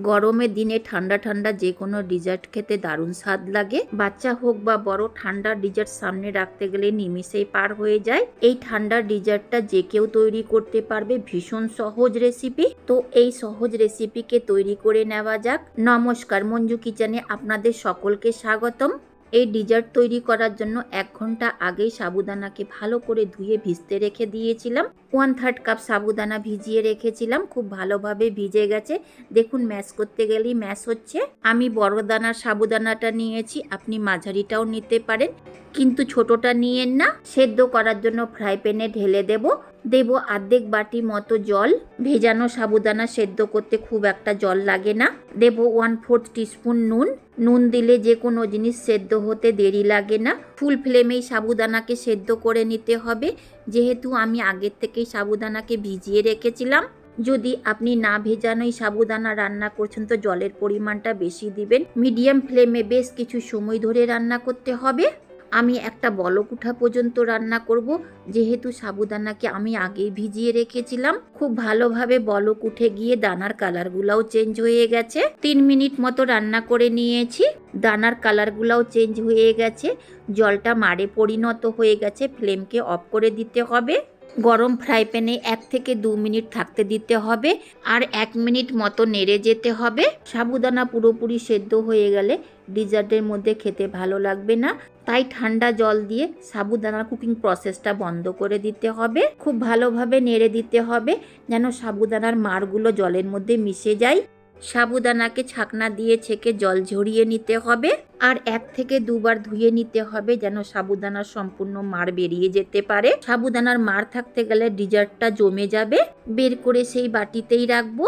গরমের দিনে ঠান্ডা ঠান্ডা যে কোনো ডিজার্ট খেতে দারুণ স্বাদ লাগে। বাচ্চা হোক বা বড়, ঠান্ডা ডিজার্ট সামনে রাখতে গেলে নিমিষেই পার হয়ে যায়। এই ঠান্ডা ডিজার্টটা যে কেউ তৈরি করতে পারবে ভীষণ সহজ রেসিপি তো এই সহজ রেসিপিকে তৈরি করে নেওয়া যাক। নমস্কার, মঞ্জু কিচেনে আপনাদের সকলকে স্বাগতম। এই ডিজার্ট তৈরি করার জন্য এক ঘণ্টা আগেই সাবুদানাকে ভালো করে ধুয়ে ভিজতে রেখে দিয়েছিলাম। ওয়ান থার্ড কাপ সাবুদানা ভিজিয়ে রেখেছিলাম, খুব ভালোভাবে ভিজে গেছে। দেখুন, ম্যাশ করতে গেলেই ম্যাশ হচ্ছে। আমি বড় দানার সাবুদানাটা নিয়েছি, আপনি মাঝারিটাও নিতে পারেন। কিন্তু ছোটটা নিয়েন না, সেদ্ধ করার জন্য ফ্রাই প্যানে ঢেলে দেব। দেব আর্ধেক বাটি মতো জল। ভেজানো সাবুদানা সেদ্ধ করতে খুব একটা জল লাগে না। দেব ওয়ান ফোর্থ টিস্পুন নুন। নুন দিলে যে কোনো জিনিস সেদ্ধ হতে দেরি লাগে না। ফুল ফ্লেমেই সাবুদানাকে সেদ্ধ করে নিতে হবে। যেহেতু আমি আগের থেকেই সাবুদানাকে ভিজিয়ে রেখেছিলাম, যদি আপনি না ভেজানোই সাবুদানা রান্না করছেন, তো জলের পরিমাণটা বেশি দিবেন। মিডিয়াম ফ্লেমে বেশ কিছু সময় ধরে রান্না করতে হবে। আমি একটা বলক উঠা পর্যন্ত রান্না করব। যেহেতু সাবুদানাকে আমি আগেই ভিজিয়ে রেখেছিলাম, খুব ভালোভাবে বলক উঠে গিয়ে দানার কালারগুলাও চেঞ্জ হয়ে গেছে। তিন মিনিট মতো রান্না করে নিয়েছি। দানার কালারগুলাও চেঞ্জ হয়ে গেছে। জলটা মারে পরিণত হয়ে গেছে। ফ্লেমকে অফ করে দিতে হবে। গরম ফ্রাই প্যানে এক থেকে দু মিনিট থাকতে দিতে হবে আর এক মিনিট মতো নেড়ে যেতে হবে। সাবুদানা পুরোপুরি সেদ্ধ হয়ে গেলে ডিজার্টের মধ্যে খেতে ভালো লাগবে না, তাই ঠান্ডা জল দিয়ে সাবুদানার কুকিং প্রসেসটা বন্ধ করে দিতে হবে। খুব ভালোভাবে নেড়ে দিতে হবে যেন সাবুদানার মারগুলো জলের মধ্যে মিশে যায়। সাবুদানাকে ছাকনা দিয়ে ছেঁকে জল ঝরিয়ে নিতে হবে আর এক থেকে দুবার ধুয়ে নিতে হবে যেন সাবুদানার সম্পূর্ণ মার বেরিয়ে যেতে পারে। সাবুদানার মার থাকতে গেলে ডিজার্টটা জমে যাবে। বের করে সেই বাটিতেই রাখব।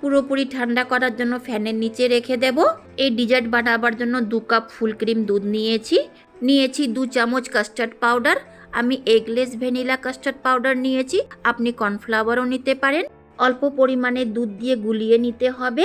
পুরোপুরি ঠান্ডা করার জন্য ফ্যানের নিচে রেখে দেব। এই ডিজার্ট বানাবার জন্য দু কাপ ফুল ক্রিম দুধ নিয়েছি। নিয়েছি দু চামচ কাস্টার্ড পাউডার। আমি এগলেস ভ্যানিলা কাস্টার্ড পাউডার নিয়েছি। আপনি কর্নফ্লাওয়ারও নিতে পারেন। অল্প পরিমাণে দুধ দিয়ে গুলিয়ে নিতে হবে,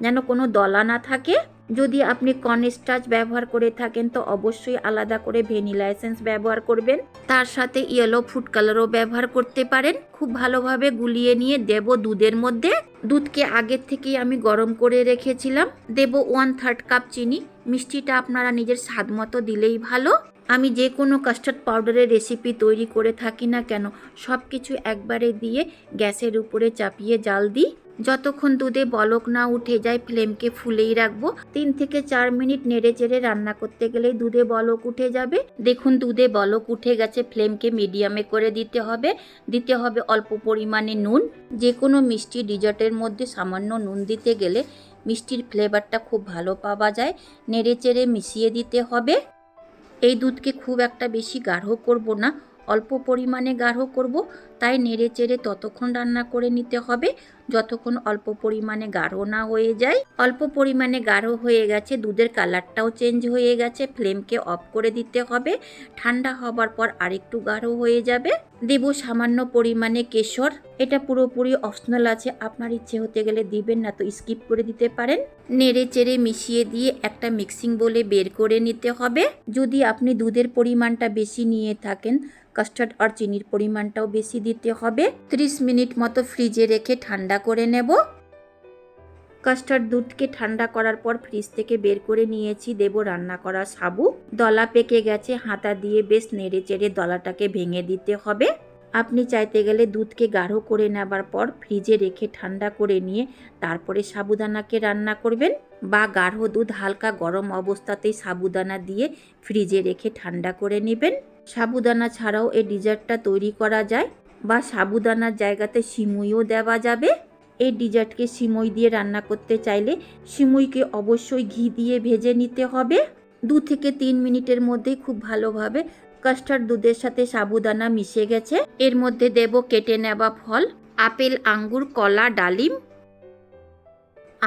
যেন কোনো দলা না থাকে। যদি আপনি কর্নস্টাচ ব্যবহার করে থাকেন, তো অবশ্যই আলাদা করে ভ্যানিলা এসেন্স ব্যবহার করবেন। তার সাথে ইয়েলো ফুড কালারও ব্যবহার করতে পারেন। খুব ভালোভাবে গুলিয়ে নিয়ে দেব দুধের মধ্যে। দুধকে আগের থেকেই আমি গরম করে রেখেছিলাম। দেব ওয়ান থার্ড কাপ চিনি। মিষ্টিটা আপনারা নিজের স্বাদ মতো দিলেই ভালো। আমি যে কোনো কাস্টার্ড পাউডারের রেসিপি তৈরি করে থাকি না কেন সব কিছু একবারে দিয়ে গ্যাসের উপরে চাপিয়ে জাল দিই। যতক্ষণ দুধে বলক না উঠে যায়, ফ্লেমকে ফুলেই রাখব। তিন থেকে চার মিনিট নেড়ে চেড়ে রান্না করতে গেলেই দুধে বলক উঠে যাবে। দেখুন, দুধে বলক উঠে গেছে, ফ্লেমকে মিডিয়ামে করে দিতে হবে। দিতে হবে অল্প পরিমাণে নুন। যে কোনো মিষ্টি ডিজার্টের মধ্যে সামান্য নুন দিতে গেলে মিষ্টির ফ্লেভারটা খুব ভালো পাওয়া যায়। নেড়ে চেড়ে মিশিয়ে দিতে হবে। এই দুধকে খুব একটা বেশি গাঢ় করব না অল্প পরিমাণে গাঢ় করব। তাই নেড়ে চেড়ে ততক্ষণ রান্না করে নিতে হবে। যতক্ষণ অল্প পরিমাণে গাঢ় না হয়ে যায়, অল্প পরিমাণে গাঢ় হয়ে গেছে, দুধের কালারটাও চেঞ্জ হয়ে গেছে, ফ্লেমকে অফ করে দিতে হবে। ঠান্ডা হবার পর আরেকটু গাঢ় হয়ে যাবে। দেব সামান্য পরিমাণে কেশর। এটা পুরোপুরি অপশনাল আছে, আপনার ইচ্ছে হতে গেলে দিবেন না তো স্কিপ করে দিতে পারেন। নেড়ে চেড়ে মিশিয়ে দিয়ে একটা মিক্সিং বলে বের করে নিতে হবে। যদি আপনি দুধের পরিমাণটা বেশি নিয়ে থাকেন, কাস্টার্ড আর চিনির পরিমাণটাও বেশি দিতে হবে। 30 মিনিট মতো ফ্রিজে রেখে ঠান্ডা করে নেব। কাস্টার্ড দুধকে ঠান্ডা করার পর ফ্রিজ থেকে বের করে নিয়েছি। দেব রান্না করা সাবু। দলা পেকে গেছে, হাতা দিয়ে বেশ নেড়ে চেড়ে দলাটাকে ভেঙে দিতে হবে। আপনি চাইতে গেলে দুধকে গাঢ় করে নেবার পর ফ্রিজে রেখে ঠান্ডা করে নিয়ে তারপরে সাবুদানাকে রান্না করবেন বা গাঢ় দুধ হালকা গরম অবস্থাতেই সাবুদানা দিয়ে ফ্রিজে রেখে ঠান্ডা করে নেবেন। সাবুদানা ছাড়াও এই ডিজার্টটা তৈরি করা যায়। বা সাবুদানার জায়গাতে সিমুইও দেওয়া যাবে। এই ডিজার্টকে সিমুই দিয়ে রান্না করতে চাইলে সিমুইকে অবশ্যই ঘি দিয়ে ভেজে নিতে হবে। দু থেকে তিন মিনিটের মধ্যেই খুব ভালোভাবে কাস্টার্ড দুধের সাথে সাবুদানা মিশে গেছে। এর মধ্যে দেব কেটে নেওয়া ফল, আপেল, আঙ্গুর, কলা, ডালিম।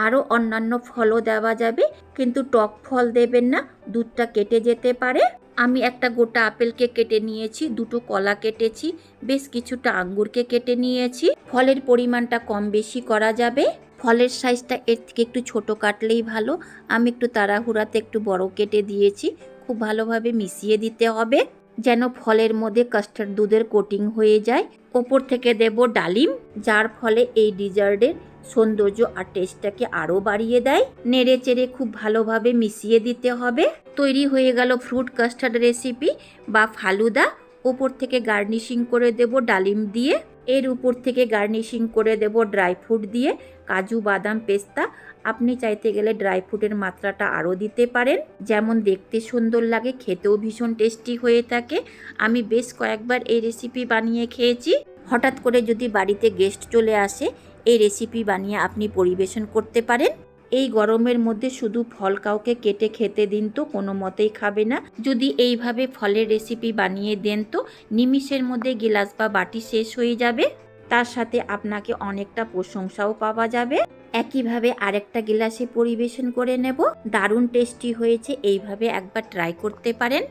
আরও অন্যান্য ফলও দেওয়া যাবে, কিন্তু টক ফল দেবেন না, দুধটা কেটে যেতে পারে। আমি একটা গোটা আপেলকে কেটে নিয়েছি, দুটো কলা কেটেছি, বেশ কিছুটা আঙ্গুরকে কেটে নিয়েছি। ফলের পরিমাণটা কম বেশি করা যাবে। ফলের সাইজটা এর থেকে একটু ছোট কাটলেই ভালো। আমি একটু তাড়াহুড়াতে একটু বড় কেটে দিয়েছি। খুব ভালোভাবে মিশিয়ে দিতে হবে, যেন ফলের মধ্যে কাস্টার্ড দুধের কোটিং হয়ে যায়। ওপর থেকে দেব ডালিম, যার ফলে এই ডিজার্টের সৌন্দর্য আর টেস্টটাকে আরও বাড়িয়ে দেয়। নেড়ে চেড়ে খুব ভালোভাবে মিশিয়ে দিতে হবে। তৈরি হয়ে গেল ফ্রুট কাস্টার্ড রেসিপি বা ফালুদা। ওপর থেকে গার্নিশিং করে দেব ডালিম দিয়ে। এর উপর থেকে গার্নিশিং করে দেব ড্রাই ফ্রুট দিয়ে। কাজু, বাদাম, পেস্তা। আপনি চাইতে গেলে ড্রাই ফ্রুটের মাত্রাটা আরও দিতে পারেন। যেমন দেখতে সুন্দর লাগে, খেতেও ভীষণ টেস্টি হয়ে থাকে। আমি বেশ কয়েকবার এই রেসিপি বানিয়ে খেয়েছি। হঠাৎ করে যদি বাড়িতে গেস্ট চলে আসে এই রেসিপি বানিয়ে আপনি পরিবেশন করতে পারেন। এই গরমের মধ্যে শুধু ফল কাউকে কেটে খেতে দিন তো, কোনো মতেই খাবে না। যদি এইভাবে ফলের রেসিপি বানিয়ে দেন তো, নিমিষের মধ্যে গিলাস বা বাটি শেষ হয়ে যাবে। তার সাথে আপনাকে অনেকটা প্রশংসাও পাওয়া যাবে। একইভাবে আরেকটা গিলাসে পরিবেশন করে নেব। দারুণ টেস্টি হয়েছে, এইভাবে একবার ট্রাই করতে পারেন।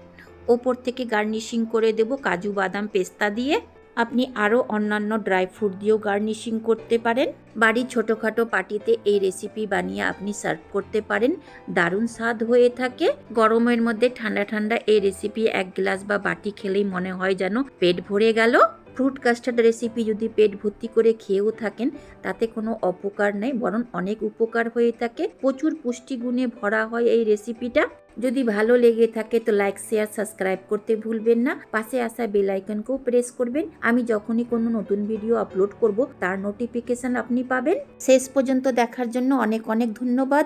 ওপর থেকে গার্নিশিং করে দেব কাজু বাদাম পেস্তা দিয়ে। আপনি আরও অন্যান্য ড্রাই ফ্রুট দিয়েও গার্নিশিং করতে পারেন। বাড়ির ছোটোখাটো পার্টিতে এই রেসিপি বানিয়ে আপনি সার্ভ করতে পারেন। দারুণ স্বাদ হয়ে থাকে। গরমের মধ্যে ঠান্ডা ঠান্ডা এই রেসিপি এক গ্লাস বা বাটি খেলেই মনে হয় যেন পেট ভরে গেল। ফ্রুট কাস্টার্ড রেসিপি যদি পেট ভর্তি করে খেয়েও থাকেন, তাতে কোনো অপকার নেই, বরং অনেক উপকার হয়ে থাকে। প্রচুর পুষ্টিগুণে ভরা হয় এই রেসিপিটা। যদি ভালো লেগে থাকে তো লাইক, শেয়ার, সাবস্ক্রাইব করতে ভুলবেন না। পাশে আসা বেল আইকনকেও প্রেস করবেন। আমি যখনই কোনো নতুন ভিডিও আপলোড করব, তার নোটিফিকেশন আপনি পাবেন। শেষ পর্যন্ত দেখার জন্য অনেক অনেক ধন্যবাদ।